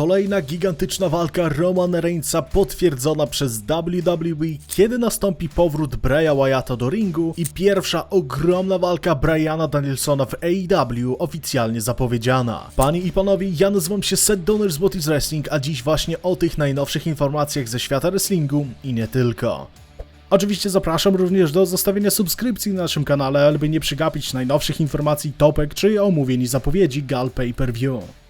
kolejna gigantyczna walka Romana Reignsa potwierdzona przez WWE, kiedy nastąpi powrót Braya Wyatta do ringu i pierwsza ogromna walka Briana Danielsona w AEW oficjalnie zapowiedziana. Panie i panowie, ja nazywam się Seth Donner z What is Wrestling, a dziś właśnie o tych najnowszych informacjach ze świata wrestlingu i nie tylko. Oczywiście zapraszam również do zostawienia subskrypcji na naszym kanale, aby nie przegapić najnowszych informacji, topek czy omówień i zapowiedzi Gal Pay Per View.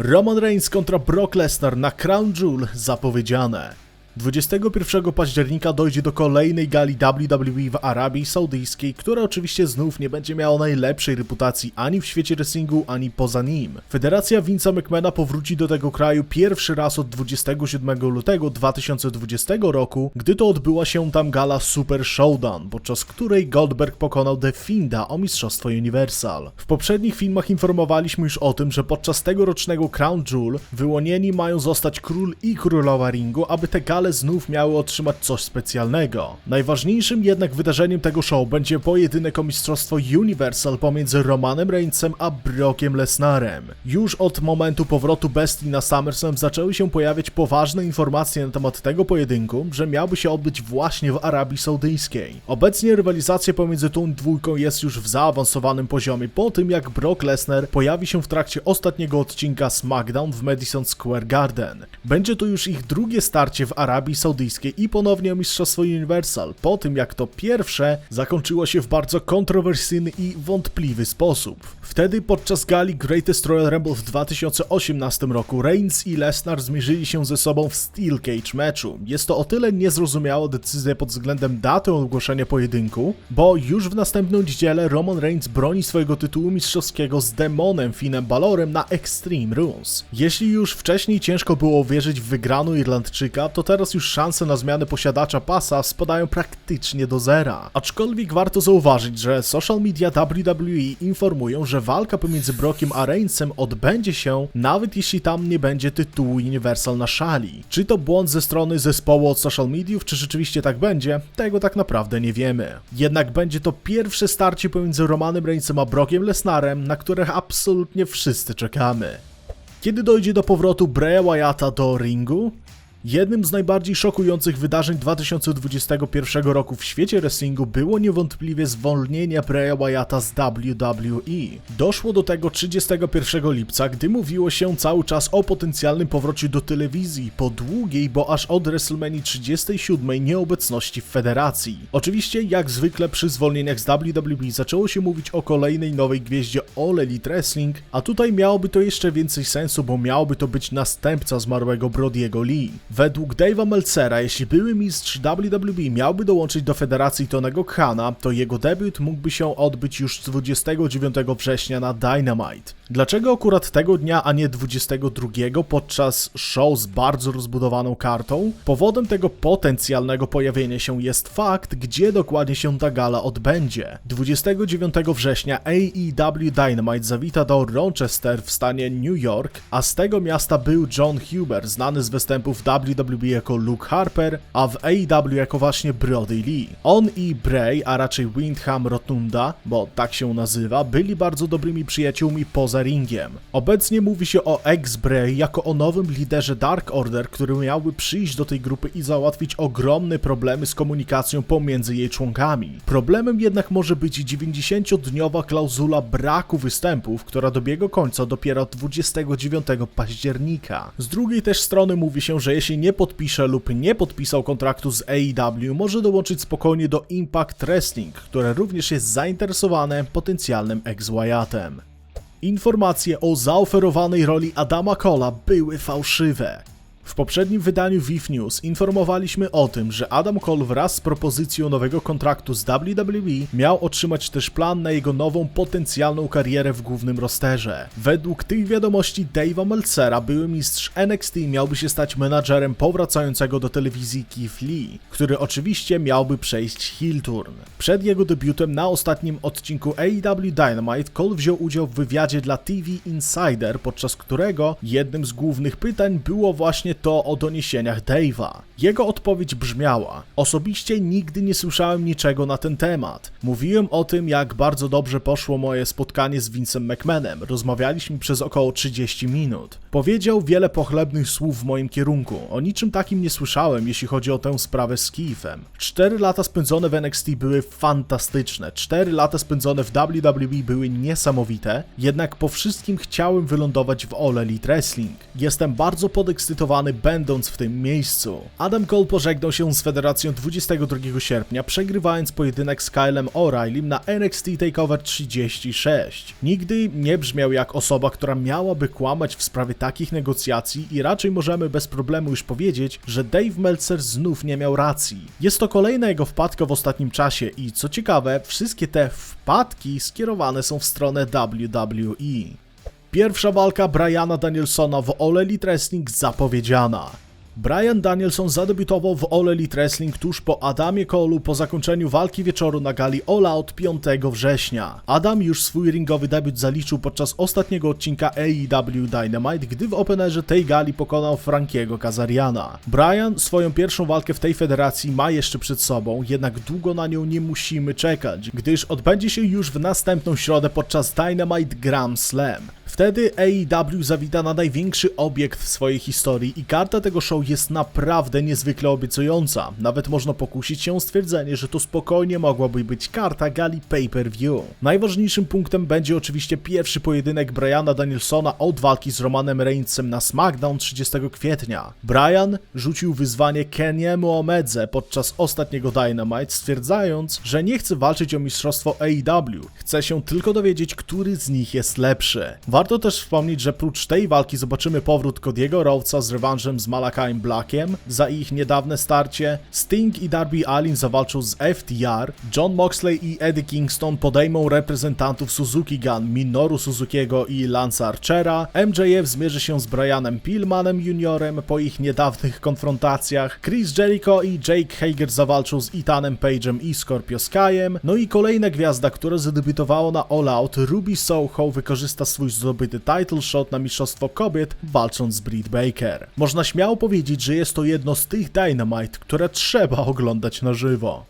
Roman Reigns kontra Brock Lesnar na Crown Jewel zapowiedziane. 21 października dojdzie do kolejnej gali WWE w Arabii Saudyjskiej, która oczywiście znów nie będzie miała najlepszej reputacji ani w świecie wrestlingu, ani poza nim. Federacja Vince'a McMahona powróci do tego kraju pierwszy raz od 27 lutego 2020 roku, gdy to odbyła się tam gala Super Showdown, podczas której Goldberg pokonał The Finda o Mistrzostwo Universal. W poprzednich filmach informowaliśmy już o tym, że podczas tegorocznego Crown Jewel wyłonieni mają zostać król i królowa ringu, aby te gale znów miały otrzymać coś specjalnego. Najważniejszym jednak wydarzeniem tego show będzie pojedynek o Mistrzostwo Universal pomiędzy Romanem Reignsem a Brockiem Lesnarem. Już od momentu powrotu bestii na SummerSlam zaczęły się pojawiać poważne informacje na temat tego pojedynku, że miałby się odbyć właśnie w Arabii Saudyjskiej. Obecnie rywalizacja pomiędzy tą dwójką jest już w zaawansowanym poziomie po tym jak Brock Lesnar pojawi się w trakcie ostatniego odcinka SmackDown w Madison Square Garden. Będzie to już ich drugie starcie w Arabii Saudyjskiej i ponownie o Mistrzostwo Universal, po tym jak to pierwsze zakończyło się w bardzo kontrowersyjny i wątpliwy sposób. Wtedy podczas gali Greatest Royal Rumble w 2018 roku Reigns i Lesnar zmierzyli się ze sobą w Steel Cage meczu. Jest to o tyle niezrozumiała decyzja pod względem daty ogłoszenia pojedynku, bo już w następną niedzielę Roman Reigns broni swojego tytułu mistrzowskiego z demonem Finem Balorem na Extreme Rules. Jeśli już wcześniej ciężko było wierzyć w wygraną Irlandczyka, to teraz już szanse na zmianę posiadacza pasa spadają praktycznie do zera. Aczkolwiek warto zauważyć, że social media WWE informują, że walka pomiędzy Brockiem a Reignsem odbędzie się, nawet jeśli tam nie będzie tytułu Universal na szali. Czy to błąd ze strony zespołu od social mediów, czy rzeczywiście tak będzie, tego tak naprawdę nie wiemy. Jednak będzie to pierwsze starcie pomiędzy Romanem Reignsem a Brockiem Lesnarem, na których absolutnie wszyscy czekamy. Kiedy dojdzie do powrotu Bray Wyatta do ringu? Jednym z najbardziej szokujących wydarzeń 2021 roku w świecie wrestlingu było niewątpliwie zwolnienie Braya Wyatta z WWE. Doszło do tego 31 lipca, gdy mówiło się cały czas o potencjalnym powrocie do telewizji po długiej, bo aż od WrestleMania 37 nieobecności w federacji. Oczywiście, jak zwykle przy zwolnieniach z WWE zaczęło się mówić o kolejnej nowej gwieździe All Elite Wrestling, a tutaj miałoby to jeszcze więcej sensu, bo miałoby to być następca zmarłego Brodiego Lee. Według Dave'a Meltzera, jeśli były mistrz WWE miałby dołączyć do federacji Tonego Khana, to jego debiut mógłby się odbyć już 29 września na Dynamite. Dlaczego akurat tego dnia, a nie 22 podczas show z bardzo rozbudowaną kartą? Powodem tego potencjalnego pojawienia się jest fakt, gdzie dokładnie się ta gala odbędzie. 29 września AEW Dynamite zawita do Rochester w stanie New York, a z tego miasta był John Huber, znany z występów WWE jako Luke Harper, a w AEW jako właśnie Brody Lee. On i Bray, a raczej Windham Rotunda, bo tak się nazywa, byli bardzo dobrymi przyjaciółmi poza ringiem. Obecnie mówi się o ex-Bray jako o nowym liderze Dark Order, który miałby przyjść do tej grupy i załatwić ogromne problemy z komunikacją pomiędzy jej członkami. Problemem jednak może być 90-dniowa klauzula braku występów, która dobiega końca dopiero 29 października. Z drugiej też strony mówi się, że jeśli nie podpisze lub nie podpisał kontraktu z AEW, może dołączyć spokojnie do Impact Wrestling, które również jest zainteresowane potencjalnym ex-Wyattem. Informacje o zaoferowanej roli Adama Cola były fałszywe. W poprzednim wydaniu VIF News informowaliśmy o tym, że Adam Cole wraz z propozycją nowego kontraktu z WWE miał otrzymać też plan na jego nową potencjalną karierę w głównym rosterze. Według tych wiadomości Dave'a Meltzera były mistrz NXT miałby się stać menadżerem powracającego do telewizji Keith Lee, który oczywiście miałby przejść heel turn. Przed jego debiutem na ostatnim odcinku AEW Dynamite Cole wziął udział w wywiadzie dla TV Insider, podczas którego jednym z głównych pytań było właśnie właśnie to o doniesieniach Dave'a. Jego odpowiedź brzmiała: Osobiście nigdy nie słyszałem niczego na ten temat. Mówiłem o tym, jak bardzo dobrze poszło moje spotkanie z Vincem McMahonem. Rozmawialiśmy przez około 30 minut. Powiedział wiele pochlebnych słów w moim kierunku. O niczym takim nie słyszałem, jeśli chodzi o tę sprawę z Keithem. Cztery lata spędzone w NXT były fantastyczne. Cztery lata spędzone w WWE były niesamowite, jednak po wszystkim chciałem wylądować w All Elite Wrestling. Jestem bardzo podekscytowany będąc w tym miejscu. Adam Cole pożegnał się z federacją 22 sierpnia, przegrywając pojedynek z Kylem O'Reillym na NXT TakeOver 36. Nigdy nie brzmiał jak osoba, która miałaby kłamać w sprawie takich negocjacji i raczej możemy bez problemu już powiedzieć, że Dave Meltzer znów nie miał racji. Jest to kolejna jego wpadka w ostatnim czasie i co ciekawe, wszystkie te wpadki skierowane są w stronę WWE. Pierwsza walka Briana Danielsona w All Elite Wrestling zapowiedziana. Brian Danielson zadebiutował w All Elite Wrestling tuż po Adamie Cole'u po zakończeniu walki wieczoru na gali All Out 5 września. Adam już swój ringowy debiut zaliczył podczas ostatniego odcinka AEW Dynamite, gdy w openerze tej gali pokonał Frankiego Kazariana. Brian swoją pierwszą walkę w tej federacji ma jeszcze przed sobą, jednak długo na nią nie musimy czekać, gdyż odbędzie się już w następną środę podczas Dynamite Gram Slam. Wtedy AEW zawita na największy obiekt w swojej historii i karta tego show jest naprawdę niezwykle obiecująca. Nawet można pokusić się o stwierdzenie, że to spokojnie mogłaby być karta gali pay-per-view. Najważniejszym punktem będzie oczywiście pierwszy pojedynek Briana Danielsona od walki z Romanem Reignsem na SmackDown 30 kwietnia. Brian rzucił wyzwanie Keniemu Omedze podczas ostatniego Dynamite, stwierdzając, że nie chce walczyć o mistrzostwo AEW. Chce się tylko dowiedzieć, który z nich jest lepszy. Warto też wspomnieć, że prócz tej walki zobaczymy powrót Cody'ego Rowca z rewanżem z Malakajem Blackiem za ich niedawne starcie, Sting i Darby Allin zawalczą z FTR, John Moxley i Eddie Kingston podejmą reprezentantów Suzuki Gun, Minoru Suzukiego i Lance Archera, MJF zmierzy się z Brianem Pillmanem Juniorem po ich niedawnych konfrontacjach, Chris Jericho i Jake Hager zawalczą z Ethanem Page'em i Scorpio Skyem, no i kolejna gwiazda, która zadebiutowała na All Out, Ruby Soho wykorzysta swój zdobyty title shot na mistrzostwo kobiet, walcząc z Britt Baker. Można śmiało powiedzieć, że jest to jedno z tych Dynamite, które trzeba oglądać na żywo.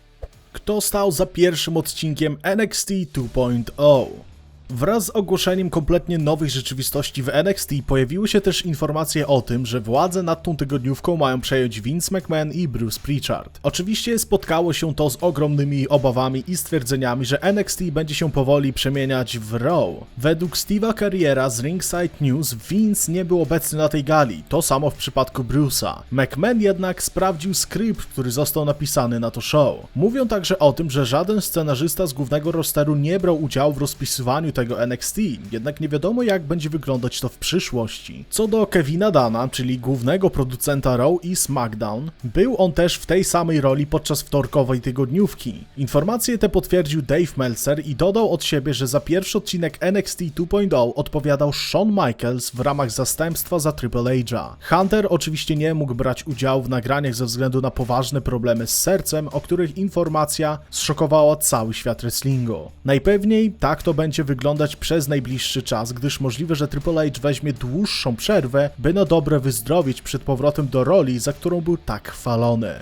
Kto stał za pierwszym odcinkiem NXT 2.0? Wraz z ogłoszeniem kompletnie nowych rzeczywistości w NXT pojawiły się też informacje o tym, że władze nad tą tygodniówką mają przejąć Vince McMahon i Bruce Pritchard. Oczywiście spotkało się to z ogromnymi obawami i stwierdzeniami, że NXT będzie się powoli przemieniać w Raw. Według Steve'a Carriera z Ringside News Vince nie był obecny na tej gali, to samo w przypadku Bruce'a. McMahon jednak sprawdził skrypt, który został napisany na to show. Mówią także o tym, że żaden scenarzysta z głównego rosteru nie brał udziału w rozpisywaniu tego NXT, jednak nie wiadomo jak będzie wyglądać to w przyszłości. Co do Kevina Dana, czyli głównego producenta Raw i SmackDown, był on też w tej samej roli podczas wtorkowej tygodniówki. Informacje te potwierdził Dave Meltzer i dodał od siebie, że za pierwszy odcinek NXT 2.0 odpowiadał Shawn Michaels w ramach zastępstwa za Triple H'a. Hunter oczywiście nie mógł brać udziału w nagraniach ze względu na poważne problemy z sercem, o których informacja zszokowała cały świat wrestlingu. Najpewniej tak to będzie wyglądać przez najbliższy czas, gdyż możliwe, że Triple H weźmie dłuższą przerwę, by na dobre wyzdrowieć przed powrotem do roli, za którą był tak chwalony.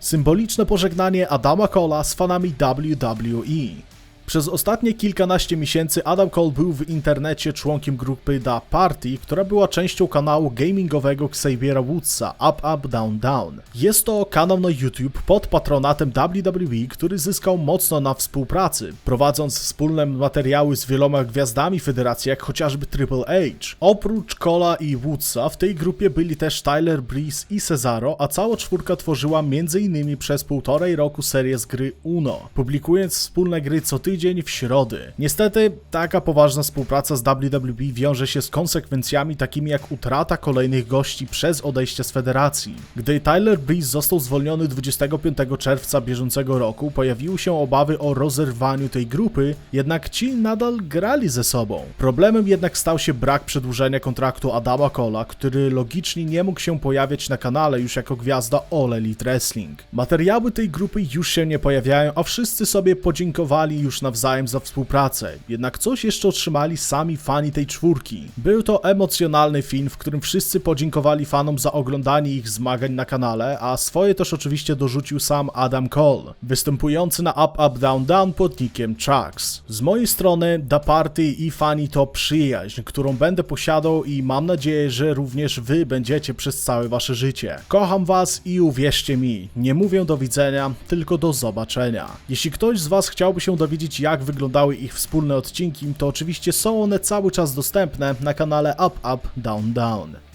Symboliczne pożegnanie Adama Cole'a z fanami WWE. Przez ostatnie kilkanaście miesięcy Adam Cole był w internecie członkiem grupy The Party, która była częścią kanału gamingowego Xaviera Woodsa Up Up Down Down. Jest to kanał na YouTube pod patronatem WWE, który zyskał mocno na współpracy, prowadząc wspólne materiały z wieloma gwiazdami federacji, jak chociażby Triple H. Oprócz Cola i Woodsa w tej grupie byli też Tyler Breeze i Cesaro, a cała czwórka tworzyła m.in. przez półtorej roku serię z gry Uno, publikując wspólne gry co tydzień tydzień w środy. Niestety, taka poważna współpraca z WWE wiąże się z konsekwencjami takimi jak utrata kolejnych gości przez odejście z federacji. Gdy Tyler Breeze został zwolniony 25 czerwca bieżącego roku, pojawiły się obawy o rozerwaniu tej grupy, jednak ci nadal grali ze sobą. Problemem jednak stał się brak przedłużenia kontraktu Adama Cole'a, który logicznie nie mógł się pojawiać na kanale już jako gwiazda All Elite Wrestling. Materiały tej grupy już się nie pojawiają, a wszyscy sobie podziękowali już już nawzajem za współpracę. Jednak coś jeszcze otrzymali sami fani tej czwórki. Był to emocjonalny film, w którym wszyscy podziękowali fanom za oglądanie ich zmagań na kanale, a swoje też oczywiście dorzucił sam Adam Cole, występujący na Up Up Down Down pod nickiem Chucks. Z mojej strony Da Party i fani to przyjaźń, którą będę posiadał i mam nadzieję, że również wy będziecie przez całe wasze życie. Kocham was i uwierzcie mi, nie mówię do widzenia, tylko do zobaczenia. Jeśli ktoś z was chciałby się dowiedzieć jak wyglądały ich wspólne odcinki, to oczywiście są one cały czas dostępne na kanale Up Up Down Down.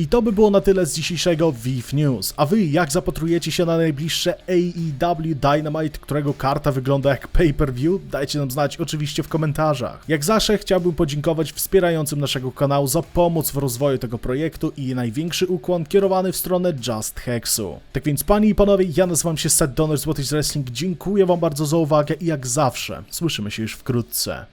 I to by było na tyle z dzisiejszego VIF News. A wy jak zapatrujecie się na najbliższe AEW Dynamite, którego karta wygląda jak pay-per-view? Dajcie nam znać oczywiście w komentarzach. Jak zawsze chciałbym podziękować wspierającym naszego kanału za pomoc w rozwoju tego projektu i największy ukłon kierowany w stronę Just Hexu. Tak więc panie i panowie, ja nazywam się Seth Donner z Wrestling. Dziękuję wam bardzo za uwagę i jak zawsze słyszymy się już wkrótce.